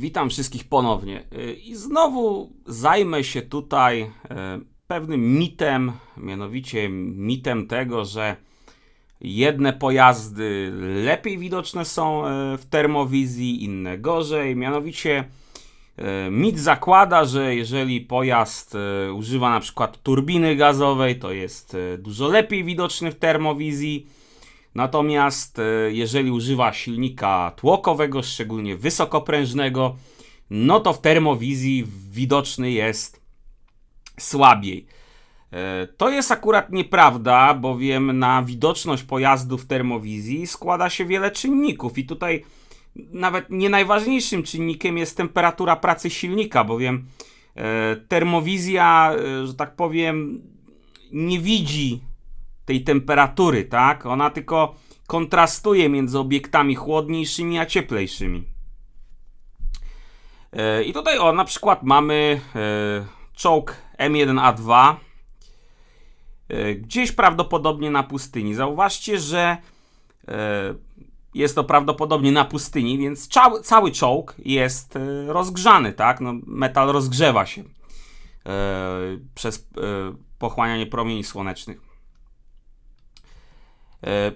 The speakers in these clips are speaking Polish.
Witam wszystkich ponownie. Y, I znowu zajmę się tutaj y, pewnym mitem, mianowicie mitem tego, że jedne pojazdy lepiej widoczne są y, w termowizji, inne gorzej. Mianowicie mit zakłada, że jeżeli pojazd używa na przykład turbiny gazowej, to jest dużo lepiej widoczny w termowizji Natomiast e, jeżeli używa silnika tłokowego, szczególnie wysokoprężnego, no to w termowizji widoczny jest słabiej. E, to jest akurat nieprawda, bowiem na widoczność pojazdu w termowizji składa się wiele czynników i tutaj nawet nie najważniejszym czynnikiem jest temperatura pracy silnika, bowiem e, termowizja, że tak powiem, nie widzi tej temperatury, tak? Ona tylko kontrastuje między obiektami chłodniejszymi a cieplejszymi. E, I tutaj o, na przykład mamy e, czołg M1A2 e, gdzieś prawdopodobnie na pustyni. Zauważcie, że jest to prawdopodobnie na pustyni, więc cały, czołg jest rozgrzany, tak? No, metal rozgrzewa się przez pochłanianie promieni słonecznych. E,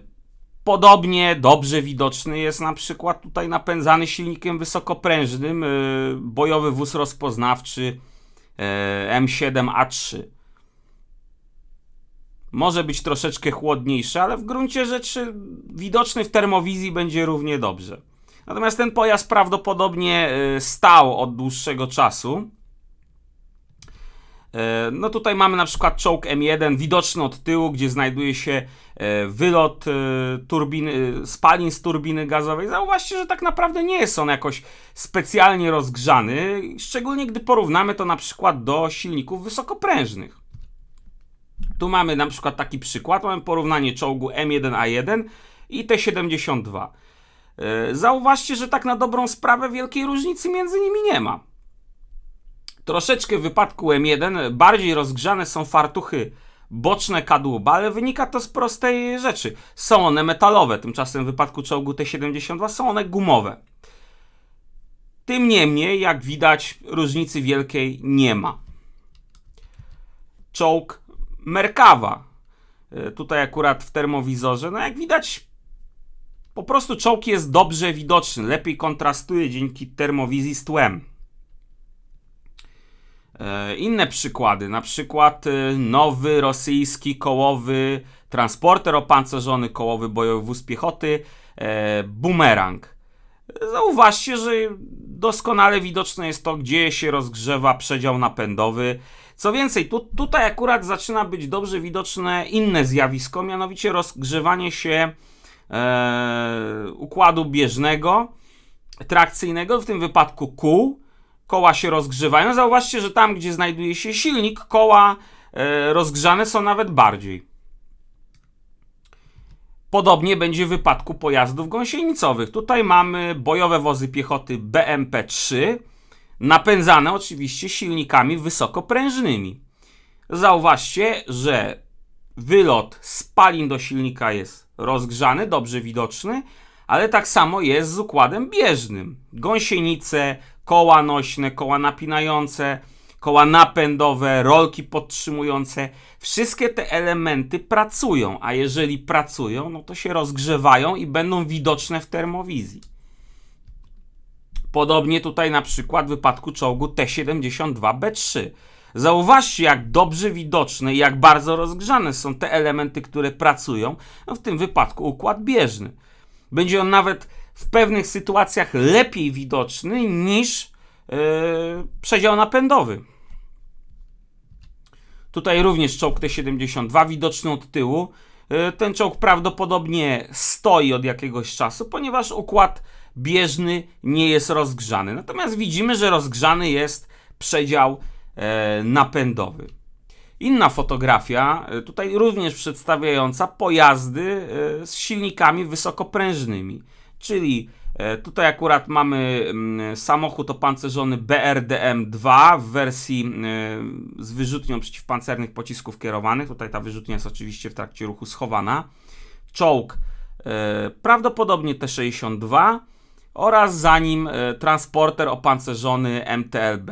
podobnie dobrze widoczny jest na przykład tutaj napędzany silnikiem wysokoprężnym e, bojowy wóz rozpoznawczy e, M7A3. Może być troszeczkę chłodniejszy, ale w gruncie rzeczy widoczny w termowizji będzie równie dobrze. Natomiast ten pojazd prawdopodobnie stał od dłuższego czasu. E, no tutaj mamy na przykład czołg M1 widoczny od tyłu, gdzie znajduje się e, wylot e, turbiny, spalin z turbiny gazowej. Zauważcie, że tak naprawdę nie jest on jakoś specjalnie rozgrzany, szczególnie gdy porównamy to na przykład do silników wysokoprężnych. Tu mamy na przykład taki przykład, mamy porównanie czołgu M1A1 i T72. Zauważcie, że tak na dobrą sprawę wielkiej różnicy między nimi nie ma. Troszeczkę w wypadku M1 bardziej rozgrzane są fartuchy boczne kadłuba, ale wynika to z prostej rzeczy. Są one metalowe, tymczasem w wypadku czołgu T-72 są one gumowe. Tym niemniej, jak widać, różnicy wielkiej nie ma. Czołg Merkawa. E, tutaj akurat w termowizorze, no jak widać, po prostu czołg jest dobrze widoczny, lepiej kontrastuje dzięki termowizji z tłem. E, inne przykłady, na przykład e, nowy rosyjski kołowy transporter opancerzony, kołowy bojowy wóz piechoty, e, bumerang. Zauważcie, że doskonale widoczne jest to, gdzie się rozgrzewa przedział napędowy. Co więcej, tu, tutaj akurat zaczyna być dobrze widoczne inne zjawisko, mianowicie rozgrzewanie się e, układu bieżnego, trakcyjnego, w tym wypadku kół, koła się rozgrzewają. Zauważcie, że tam, gdzie znajduje się silnik, koła e, rozgrzane są nawet bardziej. Podobnie będzie w wypadku pojazdów gąsienicowych. Tutaj mamy bojowe wozy piechoty BMP-3, napędzane oczywiście silnikami wysokoprężnymi. Zauważcie, że wylot spalin do silnika jest rozgrzany, dobrze widoczny, ale tak samo jest z układem bieżnym. Gąsienice, koła nośne, koła napinające, koła napędowe, rolki podtrzymujące. Wszystkie te elementy pracują, a jeżeli pracują, no to się rozgrzewają i będą widoczne w termowizji. Podobnie tutaj na przykład w wypadku czołgu T-72B3. Zauważcie, jak dobrze widoczne i jak bardzo rozgrzane są te elementy, które pracują, no w tym wypadku układ bieżny. Będzie on nawet w pewnych sytuacjach lepiej widoczny niż yy, przedział napędowy. Tutaj również czołg T-72 widoczny od tyłu. Yy, ten czołg prawdopodobnie stoi od jakiegoś czasu, ponieważ układ bieżny nie jest rozgrzany. Natomiast widzimy, że rozgrzany jest przedział yy, napędowy. Inna fotografia, tutaj również przedstawiająca pojazdy z silnikami wysokoprężnymi. Czyli e, tutaj akurat mamy mm, samochód opancerzony BRDM-2 w wersji e, z wyrzutnią przeciwpancernych pocisków kierowanych. Tutaj ta wyrzutnia jest oczywiście w trakcie ruchu schowana. Czołg e, prawdopodobnie T-62 oraz za nim transporter opancerzony MTLB.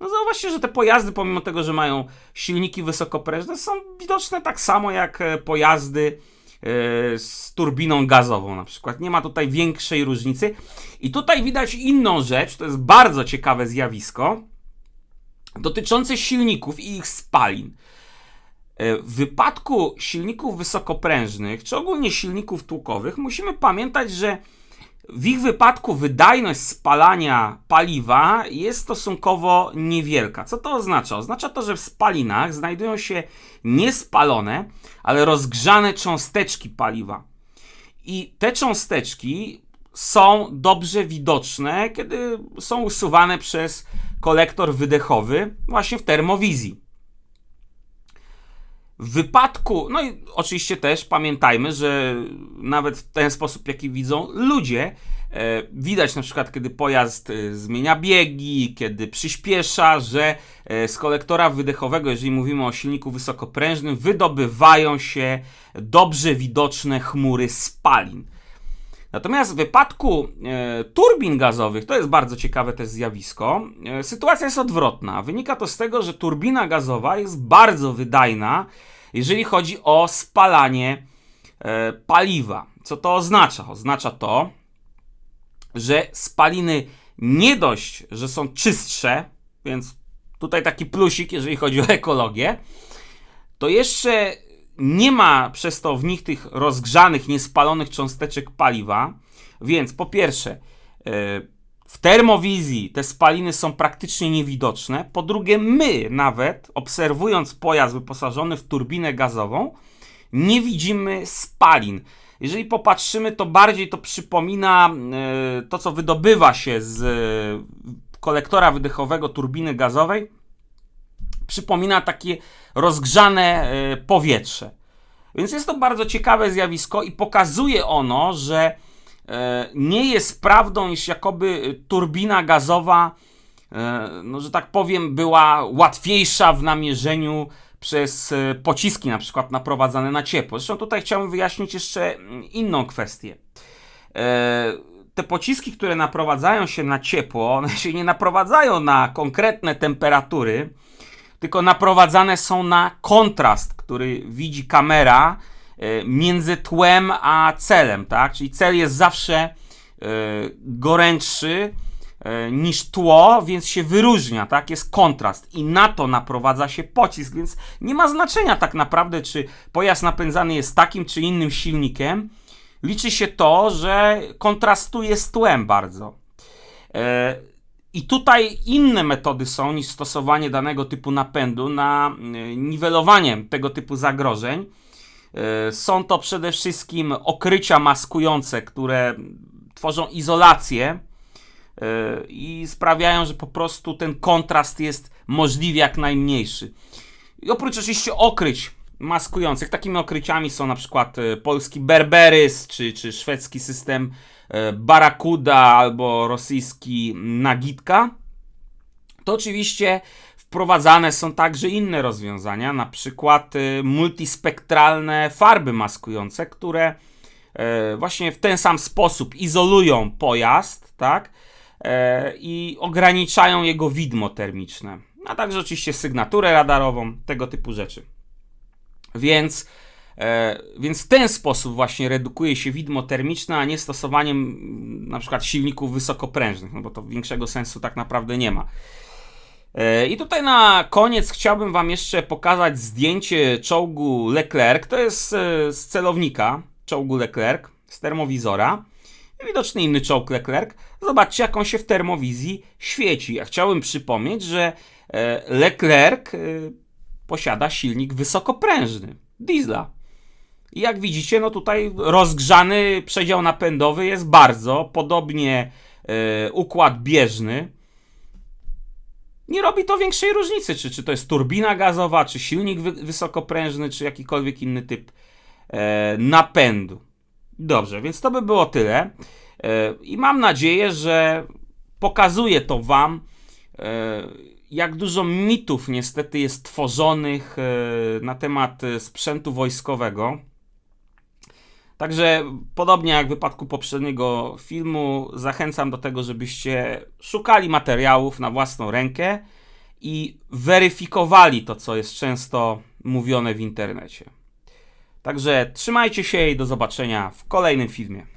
No zauważcie, że te pojazdy, pomimo tego, że mają silniki wysokoprężne, są widoczne tak samo jak pojazdy z turbiną gazową na przykład. Nie ma tutaj większej różnicy. I tutaj widać inną rzecz, to jest bardzo ciekawe zjawisko, dotyczące silników i ich spalin. E, w wypadku silników wysokoprężnych, czy ogólnie silników tłokowych, musimy pamiętać, że w ich wypadku wydajność spalania paliwa jest stosunkowo niewielka. Co to oznacza? Oznacza to, że w spalinach znajdują się niespalone, ale rozgrzane cząsteczki paliwa. I te cząsteczki są dobrze widoczne, kiedy są usuwane przez kolektor wydechowy, właśnie w termowizji. W wypadku, no i oczywiście też pamiętajmy, że nawet w ten sposób, jaki widzą ludzie, e, widać na przykład, kiedy pojazd e, zmienia biegi, kiedy przyspiesza, że e, z kolektora wydechowego, jeżeli mówimy o silniku wysokoprężnym, wydobywają się dobrze widoczne chmury spalin. Natomiast w wypadku e, turbin gazowych, to jest bardzo ciekawe też zjawisko, e, sytuacja jest odwrotna. Wynika to z tego, że turbina gazowa jest bardzo wydajna, jeżeli chodzi o spalanie e, paliwa. Co to oznacza? Oznacza to, że spaliny nie dość, że są czystsze, więc tutaj taki plusik, jeżeli chodzi o ekologię, to jeszcze nie ma przez to w nich tych rozgrzanych, niespalonych cząsteczek paliwa, więc po pierwsze, e, w termowizji te spaliny są praktycznie niewidoczne. Po drugie, my nawet obserwując pojazd wyposażony w turbinę gazową, nie widzimy spalin. Jeżeli popatrzymy, to bardziej to przypomina e, to, co wydobywa się z e, kolektora wydechowego turbiny gazowej. Przypomina takie rozgrzane e, powietrze. Więc jest to bardzo ciekawe zjawisko i pokazuje ono, że e, nie jest prawdą, iż jakoby turbina gazowa, e, no, że tak powiem, była łatwiejsza w namierzeniu przez pociski na przykład naprowadzane na ciepło. Zresztą tutaj chciałbym wyjaśnić jeszcze inną kwestię. Te pociski, które naprowadzają się na ciepło, one się nie naprowadzają na konkretne temperatury, tylko naprowadzane są na kontrast, który widzi kamera e, między tłem a celem, tak? Czyli cel jest zawsze e, gorętszy e, niż tło, więc się wyróżnia, tak? Jest kontrast i na to naprowadza się pocisk, więc nie ma znaczenia tak naprawdę, czy pojazd napędzany jest takim czy innym silnikiem. Liczy się to, że kontrastuje z tłem bardzo. I tutaj inne metody są niż stosowanie danego typu napędu na e, niwelowanie tego typu zagrożeń. E, są to przede wszystkim okrycia maskujące, które tworzą izolację e, i sprawiają, że po prostu ten kontrast jest możliwie jak najmniejszy. I oprócz oczywiście okryć maskujących, takimi okryciami są na przykład polski Berberys czy, czy szwedzki system E, Barakuda albo rosyjski Nagitka, to oczywiście wprowadzane są także inne rozwiązania, na przykład e, multispektralne farby maskujące, które e, właśnie w ten sam sposób izolują pojazd, tak? I ograniczają jego widmo termiczne. A także oczywiście sygnaturę radarową, tego typu rzeczy. Więc E, więc w ten sposób właśnie redukuje się widmo termiczne, a nie stosowaniem mm, na przykład silników wysokoprężnych, no bo to większego sensu tak naprawdę nie ma. E, I tutaj na koniec chciałbym Wam jeszcze pokazać zdjęcie czołgu Leclerc. To jest e, z celownika czołgu Leclerc, z termowizora. Widoczny inny czołg Leclerc. Zobaczcie, jak on się w termowizji świeci. Ja chciałbym przypomnieć, że Leclerc posiada silnik wysokoprężny, diesla. I jak widzicie, no tutaj rozgrzany przedział napędowy jest bardzo, podobnie yy, układ bieżny. Nie robi to większej różnicy, czy, czy to jest turbina gazowa, czy silnik wy wysokoprężny, czy jakikolwiek inny typ yy, napędu. Dobrze, więc to by było tyle. Yy, I mam nadzieję, że pokazuje to Wam, jak dużo mitów niestety jest tworzonych na temat sprzętu wojskowego Także podobnie jak w wypadku poprzedniego filmu, zachęcam do tego, żebyście szukali materiałów na własną rękę i weryfikowali to, co jest często mówione w internecie. Także trzymajcie się i do zobaczenia w kolejnym filmie.